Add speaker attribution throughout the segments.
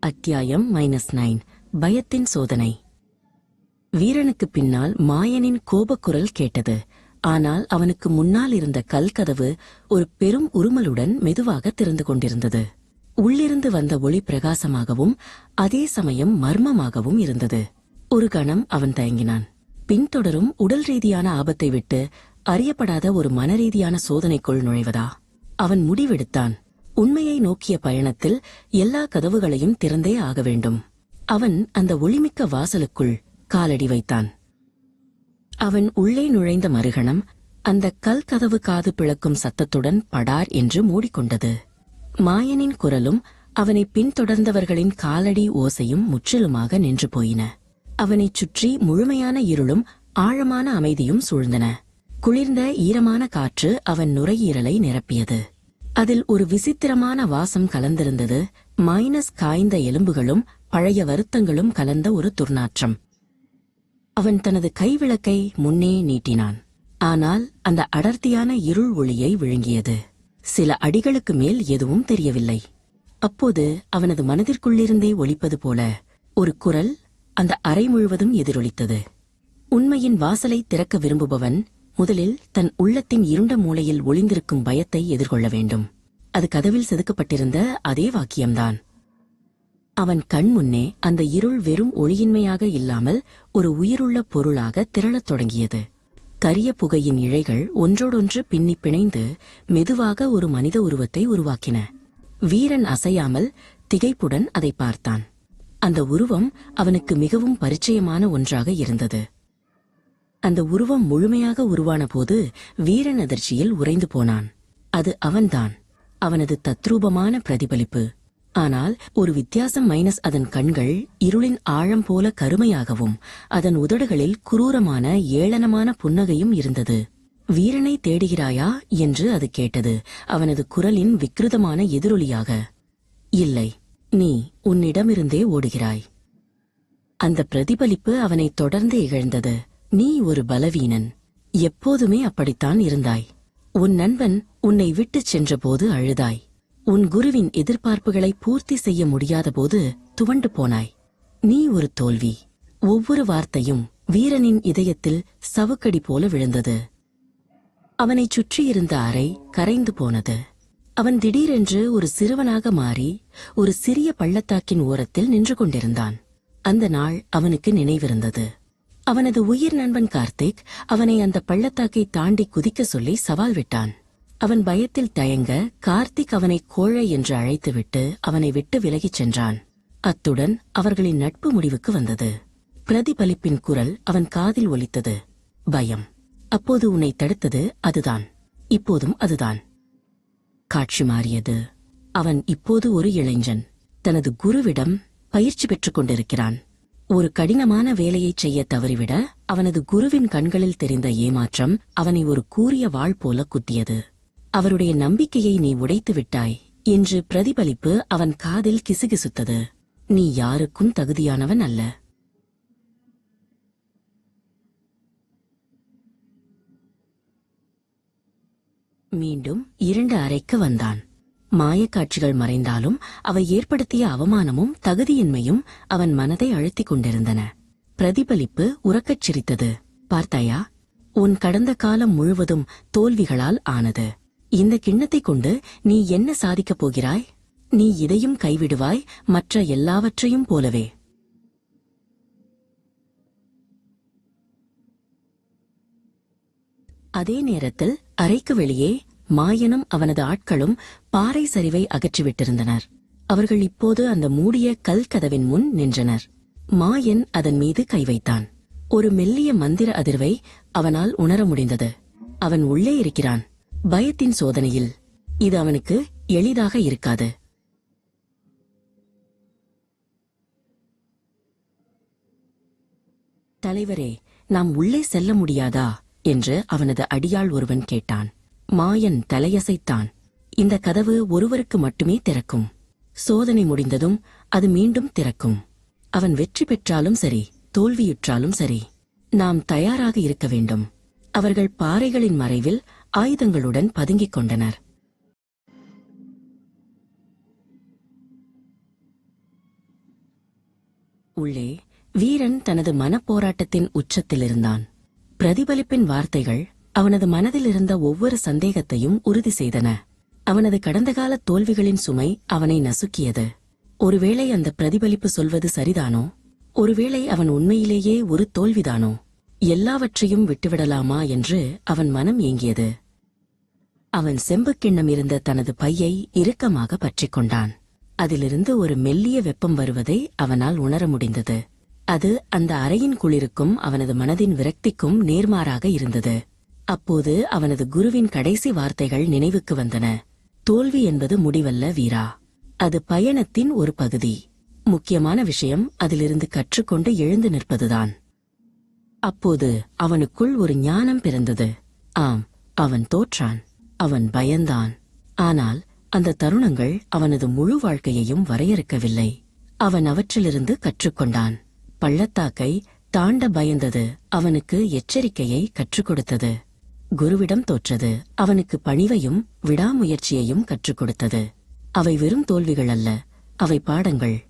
Speaker 1: அத்தியாயம் minus nine பயத்தின் சோதனை. வீரனுக்கு பின்னால் மாயனின் கோபக்குரல் கேட்டது. ஆனால் அவனுக்கு முன்னால் இருந்த கல்கதவு ஒரு பெரும் உருமலுடன் மெதுவாக திறந்து கொண்டிருந்தது. உள்ளிருந்து வந்த ஒளி பிரகாசமாகவும் அதே சமயம் மர்மமாகவும் இருந்தது. ஒரு கணம் அவன் தயங்கினான். பின்தொடரும் உடல் ரீதியான ஆபத்தை விட்டு அறியப்படாத ஒரு மனரீதியான சோதனைக்குள் நுழைவதா? அவன் முடிவெடுத்தான். உண்மையை நோக்கிய பயணத்தில் எல்லா கதவுகளையும் திறந்தே ஆக வேண்டும். அவன் அந்த ஒளிமிக்க வாசலுக்குள் காலடி வைத்தான். அவன் உள்ளே நுழைந்த மறுகணம் அந்த கல் கதவு காது பிளக்கும் சத்தத்துடன் படார் என்று மூடிக்கொண்டது. மாயனின் குரலும் அவனை பின்தொடர்ந்தவர்களின் காலடி ஓசையும் முற்றிலுமாக நின்று போயின. அவனைச் சுற்றி முழுமையான இருளும் ஆழமான அமைதியும் சூழ்ந்தன. குளிர்ந்த ஈரமான காற்று அவன் நுரையீரலை நிரப்பியது. அதில் ஒரு விசித்திரமான வாசம் கலந்திருந்தது. மைனஸ் காய்ந்த எலும்புகளும் பழைய வருத்தங்களும் கலந்த ஒரு துர்நாற்றம். அவன் தனது கைவிளக்கை முன்னே நீட்டினான். ஆனால் அந்த அடர்த்தியான இருள் ஒளியை விழுங்கியது. சில அடிகளுக்கு மேல் எதுவும் தெரியவில்லை. அப்போது அவனது மனதிற்குள்ளிருந்தே ஒலிப்பது போல ஒரு குரல் அந்த அறை முழுவதும் எதிரொலித்தது. உண்மையின் வாசலை திறக்க விரும்புபவன் முதலில் தன் உள்ளத்தின் இருண்ட மூலையில் ஒளிந்திருக்கும் பயத்தை எதிர்கொள்ள வேண்டும். அது கதவில் செதுக்கப்பட்டிருந்த அதே வாக்கியம்தான். அவன் கண் முன்னே அந்த இருள் வெறும் ஒளியின்மையாக இல்லாமல் ஒரு உயிருள்ள பொருளாக திரளத் தொடங்கியது. கரிய புகையின் இழைகள் ஒன்றோடொன்று பின்னி பிணைந்து மெதுவாக ஒரு மனித உருவத்தை உருவாக்கின. வீரன் அசையாமல் திகைப்புடன் அதை பார்த்தான். அந்த உருவம் அவனுக்கு மிகவும் பரிச்சயமான ஒன்றாக இருந்தது. அந்த உருவம் முழுமையாக உருவான போது வீரன் அதிர்ச்சியில் உறைந்து போனான். அது அவன்தான். அவனது தத்ரூபமான பிரதிபலிப்பு. ஆனால் ஒரு வித்தியாசம் மைனஸ் அதன் கண்கள் இருளின் ஆழம் போல கருமையாகவும் அதன் உதடுகளில் குரூரமான ஏளனமான புன்னகையும் இருந்தது. வீரனை தேடுகிறாயா? என்று அது கேட்டது அவனது குரலின் விக்கிருதமான எதிரொலியாக. இல்லை நீ உன்னிடமிருந்தே ஓடுகிறாய். அந்த பிரதிபலிப்பு அவனை தொடர்ந்து இகழ்ந்தது. நீ ஒரு பலவீனன். எப்போதுமே அப்படித்தான் இருந்தாய். உன் நண்பன் உன்னை விட்டுச் சென்றபோது அழுதாய். உன் குருவின் எதிர்பார்ப்புகளை பூர்த்தி செய்ய முடியாதபோது துவண்டு போனாய். நீ ஒரு தோல்வி. ஒவ்வொரு வார்த்தையும் வீரனின் இதயத்தில் சவுக்கடி போல விழுந்தது. அவனைச் சுற்றியிருந்த அறை கரைந்து போனது. அவன் திடீரென்று ஒரு சிறுவனாக மாறி ஒரு சிறிய பள்ளத்தாக்கின் ஓரத்தில் நின்று கொண்டிருந்தான். அந்த நாள் அவனுக்கு நினைவிருந்தது. அவனது உயிர் நண்பன் கார்த்திக் அவனை அந்த பள்ளத்தாக்கை தாண்டி குதிக்க சொல்லி சவால் விட்டான். அவன் பயத்தில் தயங்க கார்த்திக் அவனை கோழை என்று அழைத்துவிட்டு அவனை விட்டு விலகிச் சென்றான். அத்துடன் அவர்களின் நட்பு முடிவுக்கு வந்தது. பிரதிபலிப்பின் குரல் அவன் காதில் ஒலித்தது. பயம். அப்போது உன்னை தடுத்தது அதுதான். இப்போதும் அதுதான். காட்சி மாறியது. அவன் இப்போது ஒரு இளைஞன். தனது குருவிடம் பயிற்சி பெற்றுக் கொண்டிருக்கிறான். ஒரு கடினமான வேலையைச் செய்ய தவறிவிட அவனது குருவின் கண்களில் தெரிந்த ஏமாற்றம் அவனை ஒரு கூறிய வாள் போல குத்தியது. அவருடைய நம்பிக்கையை நீ உடைத்து விட்டாய் என்று பிரதிபலிப்பு அவன் காதில் கிசுகிசுத்தது. நீ யாருக்கும் தகுதியானவன் அல்ல. மீண்டும் இரண்டு அறைக்கு வந்தான். மாயக்காட்சிகள் மறைந்தாலும் அவை ஏற்படுத்திய அவமானமும் தகுதியின்மையும் அவன் மனதை அழுத்திக் கொண்டிருந்தன. பிரதிபலிப்பு உறக்கச் சிரித்தது. பார்த்தாயா உன் கடந்த காலம் முழுவதும் தோல்விகளால் ஆனது. இந்த கிண்ணத்தைக் கொண்டு நீ என்ன சாதிக்கப் போகிறாய்? நீ இதையும் கைவிடுவாய் மற்ற எல்லாவற்றையும் போலவே. அதே நேரத்தில் அறைக்கு வெளியே மாயனும் அவனது ஆட்களும் பாறை சரிவை அகற்றிவிட்டிருந்தனர். அவர்கள் இப்போது அந்த மூடிய கல் கதவின் முன் நின்றனர். மாயன் அதன் மீது கை வைத்தான். ஒரு மெல்லிய மந்திர அதிர்வை அவனால் உணர முடிந்தது. அவன் உள்ளே இருக்கிறான். பயத்தின் சோதனையில் இது அவனுக்கு எளிதாக இருக்காது. தலைவரே நாம் உள்ளே செல்ல முடியாதா? என்று அவனது அடியாள் ஒருவன் கேட்டான். மாயன் தலையசைத்தான். இந்த கதவு ஒருவருக்கு மட்டுமே திறக்கும். சோதனை முடிந்ததும் அது மீண்டும் திறக்கும். அவன் வெற்றி பெற்றாலும் சரி தோல்வியுற்றாலும் சரி நாம் தயாராக இருக்க வேண்டும். அவர்கள் பாறைகளின் மறைவில் ஆயுதங்களுடன் பதுங்கிக் கொண்டனர். உள்ளே வீரன் தனது மனப்போராட்டத்தின் உச்சத்தில் இருந்தான் பிரதிபலிப்பின் வார்த்தைகள் அவனது மனதில் இருந்த ஒவ்வொரு சந்தேகத்தையும் உறுதி செய்தன. அவனது கடந்த கால தோல்விகளின் சுமை அவனை நசுக்கியது. ஒருவேளை அந்த பிரதிபலிப்பு சொல்வது சரிதானோ? ஒருவேளை அவன் உண்மையிலேயே ஒரு தோல்விதானோ? எல்லாவற்றையும் விட்டுவிடலாமா என்று அவன் மனம் ஏங்கியது. அவன் செம்புக்கிண்ணம் இருந்த தனது பையை இறுக்கமாக பற்றிக் கொண்டான். அதிலிருந்து ஒரு மெல்லிய வெப்பம் வருவதை அவனால் உணர முடிந்தது. அது அந்த அறையின் குளிருக்கும் அவனது மனதின் விரக்திக்கும் நேர்மாறாக இருந்தது. அப்போது அவனது குருவின் கடைசி வார்த்தைகள் நினைவுக்கு வந்தன. தோல்வி என்பது முடிவல்ல வீரா. அது பயணத்தின் ஒரு பகுதி. முக்கியமான விஷயம் அதிலிருந்து கற்றுக்கொண்டு எழுந்து நிற்பதுதான். அப்போது அவனுக்குள் ஒரு ஞானம் பிறந்தது. ஆம் அவன் தோற்றான். அவன் பயந்தான். ஆனால் அந்த தருணங்கள் அவனது முழு வாழ்க்கையையும் வரையறுக்கவில்லை. அவன் அவற்றிலிருந்து கற்றுக்கொண்டான். பள்ளத்தாக்கை தாண்ட பயந்தது அவனுக்கு எச்சரிக்கையை கற்றுக் கொடுத்தது. குருவிடம் தோற்றது. அவனுக்கு பணிவையும் விடாமுயற்சியையும் கற்றுக் கொடுத்தது. அவை வெறும் தோல்விகள் அல்ல. அவை பாடங்கள்.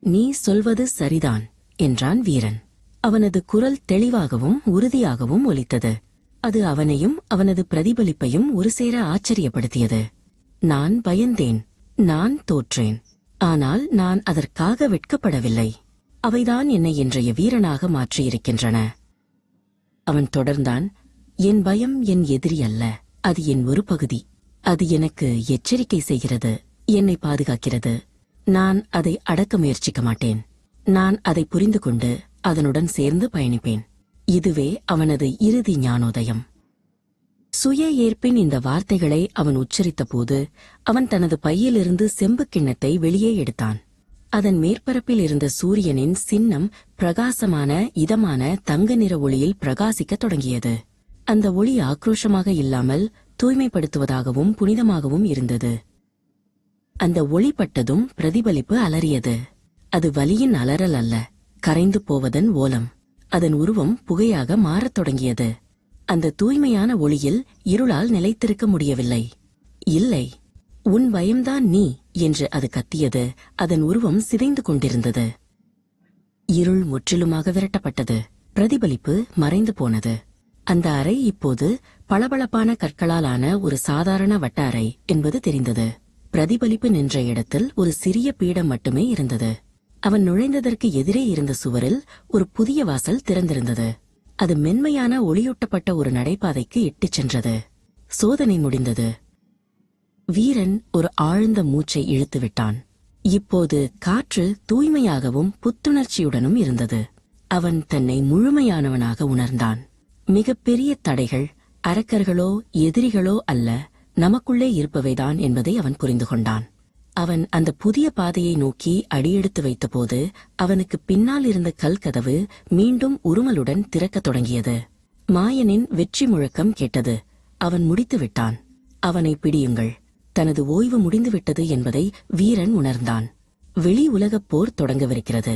Speaker 1: நீ சொல்வது சரிதான் என்றான் வீரன். அவனது குரல் தெளிவாகவும் உறுதியாகவும் ஒலித்தது. அது அவனையும் அவனது பிரதிபலிப்பையும் ஒரு சேர ஆச்சரியப்படுத்தியது. நான் பயந்தேன். நான் தோற்றேன். ஆனால் நான் அதற்காக வெட்கப்படவில்லை. அவைதான் என்னை இன்றைய வீரனாக மாற்றியிருக்கின்றன. அவன் தொடர்ந்தான். என் பயம் என் எதிரி அல்ல. அது என் ஒரு பகுதி. அது எனக்கு எச்சரிக்கை செய்கிறது என்னை பாதுகாக்கிறது. நான் அதை அடக்க முயற்சிக்க மாட்டேன். நான் அதை புரிந்து கொண்டு அதனுடன் சேர்ந்து பயணிப்பேன். இதுவே அவனது இறுதி ஞானோதயம். சுய ஏற்பின் இந்த வார்த்தைகளை அவன் உச்சரித்தபோது அவன் தனது பையிலிருந்து செம்பு கிண்ணத்தை வெளியே எடுத்தான். அதன் மேற்பரப்பில் இருந்த சூரியனின் சின்னம் பிரகாசமான இதமான தங்க நிற ஒளியில் பிரகாசிக்கத் தொடங்கியது. அந்த ஒளி ஆக்ரோஷமாக இல்லாமல் தூய்மைப்படுத்துவதாகவும் புனிதமாகவும் இருந்தது. அந்த ஒளி பட்டதும் பிரதிபலிப்பு அலறியது. அது வலியின் அலறல் அல்ல கரைந்து போவதன் ஓலம். அதன் உருவம் புகையாக மாறத் தொடங்கியது. அந்த தூய்மையான ஒளியில் இருளால் நிலைத்திருக்க முடியவில்லை. இல்லை உன் பயம்தான் நீ என்று அது கத்தியது. அதன் உருவம் சிதைந்து கொண்டிருந்தது. இருள் முற்றிலுமாக விரட்டப்பட்டது. பிரதிபலிப்பு மறைந்து போனது. அந்த அறை இப்போது பளபளப்பான கற்களால் ஆன ஒரு சாதாரண வட்ட அறை என்பது தெரிந்தது. பிரதிபலிப்பு நின்ற இடத்தில் ஒரு சிறிய பீடம் மட்டுமே இருந்தது. அவன் நுழைந்ததற்கு எதிரே இருந்த சுவரில் ஒரு புதிய வாசல் திறந்திருந்தது. அது மென்மையான ஒளியூட்டப்பட்ட ஒரு நடைபாதைக்கு இட்டுச் சென்றது. சோதனை முடிந்தது. வீரன் ஒரு ஆழ்ந்த மூச்சை இழுத்து விட்டான். இப்போது காற்று தூய்மையாகவும் புத்துணர்ச்சியுடனும் இருந்தது. அவன் தன்னை முழுமையானவனாக உணர்ந்தான். மிகப்பெரிய தடைகள் அரக்கர்களோ எதிரிகளோ அல்ல நமக்குள்ளே இருப்பவைதான் என்பதை அவன் புரிந்து கொண்டான். அவன் அந்த புதிய பாதையை நோக்கி அடியெடுத்து வைத்தபோது அவனுக்கு பின்னால் இருந்த கல்கதவு மீண்டும் உருமலுடன் திறக்கத் தொடங்கியது. மாயனின் வெற்றி முழக்கம் கேட்டது. அவன் முடித்து விட்டான். அவனை பிடியுங்கள். தனது ஓய்வு முடிந்துவிட்டது என்பதை வீரன் உணர்ந்தான். வெளி உலகப் போர் தொடங்கவிருக்கிறது.